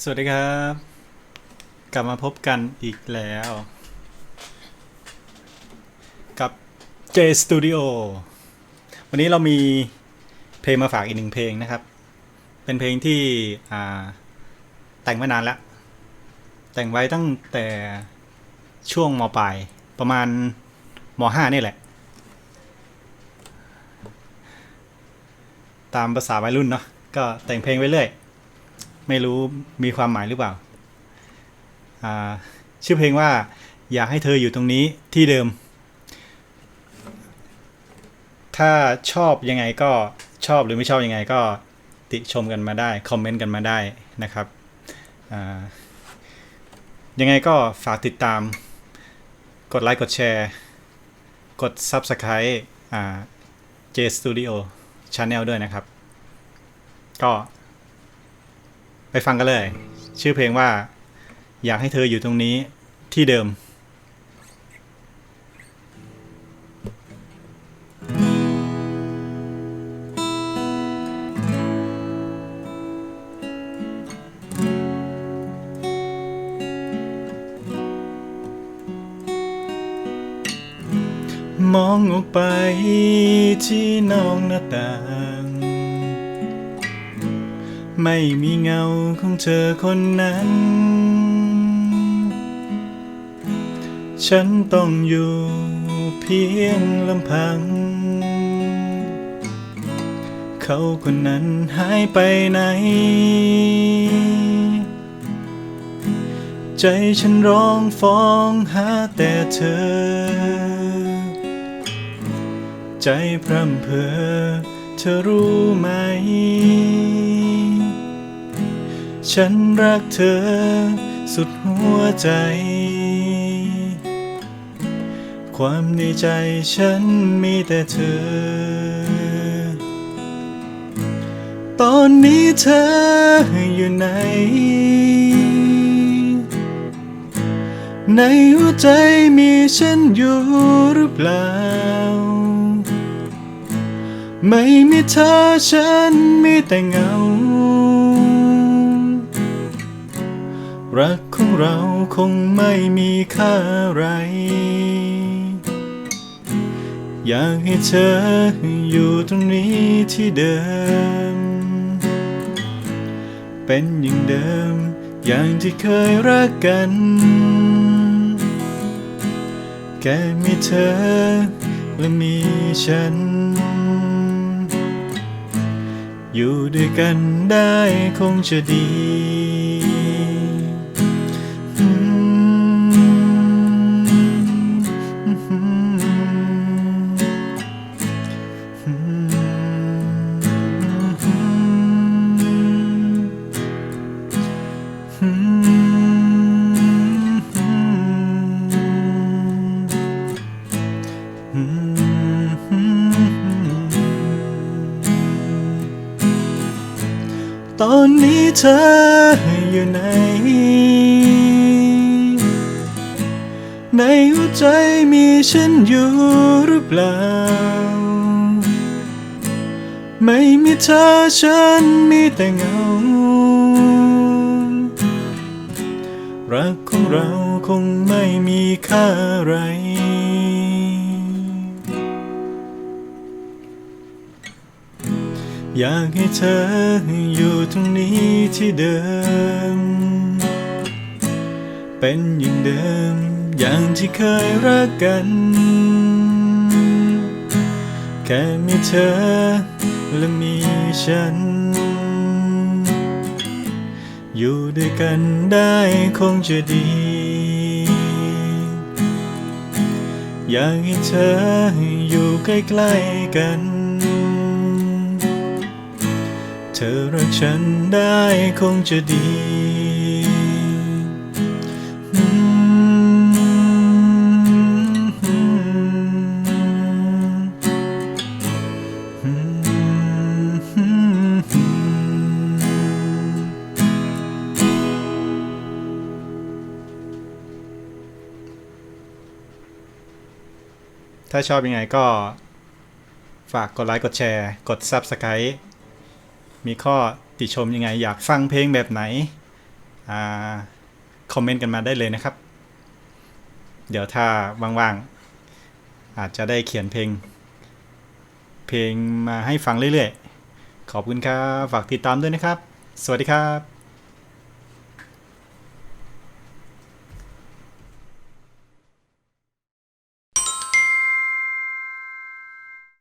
สวัสดีครับ กลับมาพบกันอีกแล้ว กับ J Studio วันนี้เรามีเพลงมาฝากอีกหนึ่งเพลงนะครับ เป็นเพลงที่แต่งมานานแล้ว แต่งไว้ตั้งแต่ช่วงมปลายประมาณมห้านี่แหละ ตามภาษาวัยรุ่นเนาะก็แต่งเพลงไว้เรื่อย ไม่รู้มีความหมายหรือเปล่า ชื่อเพลงว่าอยากให้เธออยู่ตรงนี้ที่เดิม ถ้าชอบยังไงก็ชอบหรือไม่ชอบยังไงก็ติชมกันมาได้ คอมเมนต์กันมาได้นะครับ ยังไงก็ฝากติดตาม กดไลค์กดแชร์ กด Subscribe J Studio Channel ด้วยนะครับ ก็ ไปฟังกันเลย ชื่อเพลงว่า อยากให้เธออยู่ตรงนี้ที่เดิมมองออกไปที่นอกหน้าต่าง ไม่มีเงาของเธอคนนั้น ฉันต้องอยู่เพียงลำพัง เขาคนนั้นหายไปไหน ใจฉันร้องฟ้องหาแต่เธอ ใจพร่ำเพอเธอรู้ไหม ฉันรักเธอสุดหัวใจ ความในใจฉันมีแต่เธอ ตอนนี้เธออยู่ไหน ในหัวใจมีฉันอยู่หรือเปล่า ไม่มีเธอฉันมีแต่เงา รักของเราคงไม่มีค่าอะไร อยากให้เธออยู่ตรงนี้ที่เดิม เป็นอย่างเดิม อย่างที่เคยรักกัน แค่มีเธอและมีฉัน อยู่ด้วยกันได้คงจะดี ตอนนี้เธออยู่ไหน ในหัวใจมีฉันอยู่หรือเปล่า ไม่มีเธอฉันมีแต่เงา รักของเราคงไม่มีค่าอะไร อยากให้เธออยู่ตรงนี้ที่เดิม เป็นอย่างเดิม อย่างที่เคยรักกัน แค่มีเธอและมีฉัน อยู่ด้วยกันได้คงจะดี อยากให้เธออยู่ใกล้ๆกัน อรักฉันได้คงจะดี ถ้าชอบยังไงก็ ฝากกดไลค์ กดแชร์ กด Subscribe มีข้อติชมยังไง อยากฟังเพลงแบบไหนอ่าคอมเมนต์กันมาได้เลยนะครับ เดี๋ยวถ้าว่างๆ อาจจะได้เขียนเพลง เพลงมาให้ฟังเรื่อยๆ ขอบคุณครับ ฝากติดตามด้วยนะครับ สวัสดีครับ